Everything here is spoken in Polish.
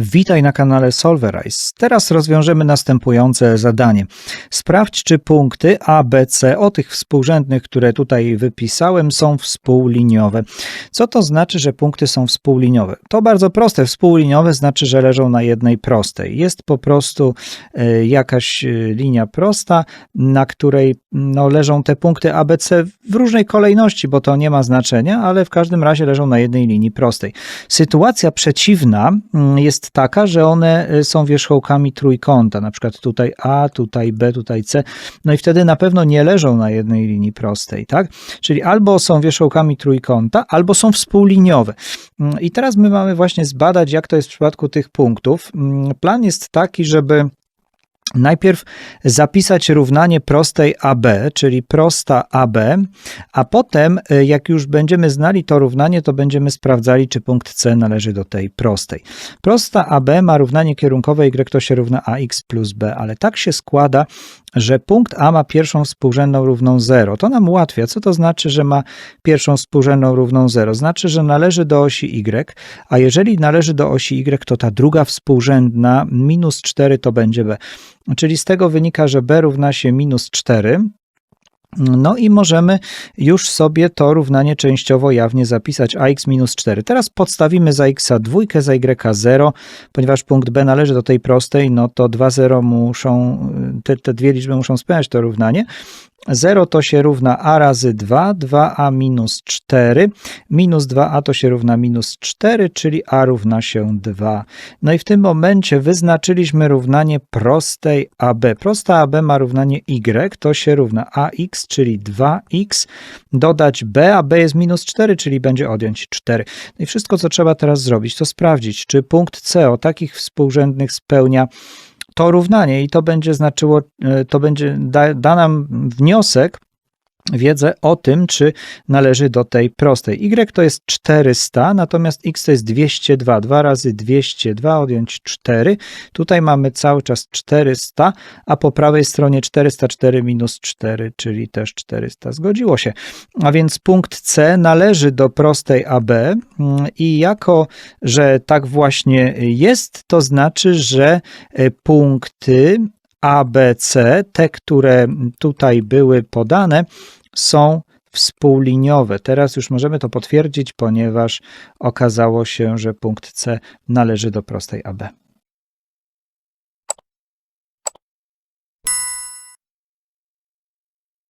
Witaj na kanale Solverize. Teraz rozwiążemy następujące zadanie. Sprawdź, czy punkty A, B, C o tych współrzędnych, które tutaj wypisałem, są współliniowe. Co to znaczy, że punkty są współliniowe? To bardzo proste. Współliniowe znaczy, że leżą na jednej prostej. Jest po prostu e, jakaś e, linia prosta, na której no, leżą te punkty A, B, C w różnej kolejności, bo to nie ma znaczenia, ale w każdym razie leżą na jednej linii prostej. Sytuacja przeciwna mm, taka, że one y, są wierzchołkami trójkąta, na przykład tutaj A, tutaj B, tutaj C, no i wtedy na pewno nie leżą na jednej linii prostej, tak? Czyli albo są wierzchołkami trójkąta, albo są współliniowe. Mm, I teraz my mamy właśnie zbadać, jak to jest w przypadku tych punktów. Mm, Plan jest taki, żeby Najpierw zapisać równanie prostej AB, czyli prosta AB, a potem, y, jak już będziemy znali to równanie, to będziemy sprawdzali, czy punkt C należy do tej prostej. Prosta AB ma równanie kierunkowe y to się równa ax plus b, ale tak się składa, że punkt A ma pierwszą współrzędną równą 0. To nam ułatwia. Co to znaczy, że ma pierwszą współrzędną równą 0? Znaczy, że należy do osi y, a jeżeli należy do osi y, to ta druga współrzędna minus 4 to będzie b. Czyli z tego wynika, że b równa się minus 4. No i możemy już sobie to równanie częściowo jawnie zapisać ax minus 4. Teraz podstawimy za x dwójkę, za y 0, ponieważ punkt b należy do tej prostej, no to dwa 0 muszą, te, te dwie liczby muszą spełniać to równanie. 0 to się równa a razy 2, 2a minus 4, minus 2a to się równa minus 4, czyli a równa się 2. No i w tym momencie wyznaczyliśmy równanie prostej AB. Prosta AB ma równanie y, to się równa ax, czyli 2x, dodać b, a b jest minus 4, czyli będzie odjąć 4. No i wszystko, co trzeba teraz zrobić, to sprawdzić, czy punkt C o takich współrzędnych spełnia to równanie i to będzie znaczyło, e, to będzie da, da nam wniosek, wiedzę o tym, czy należy do tej prostej. Y to jest 400, natomiast x to jest 202. 2 razy 202 odjąć 4. Tutaj mamy cały czas 400, a po prawej stronie 404 minus 4, czyli też 400. Zgodziło się. A więc punkt C należy do prostej AB mm, i jako, że tak właśnie jest, to znaczy, że e, punkty a, B, C, te, które tutaj były podane, są współliniowe. Teraz już możemy to potwierdzić, ponieważ okazało się, że punkt C należy do prostej AB.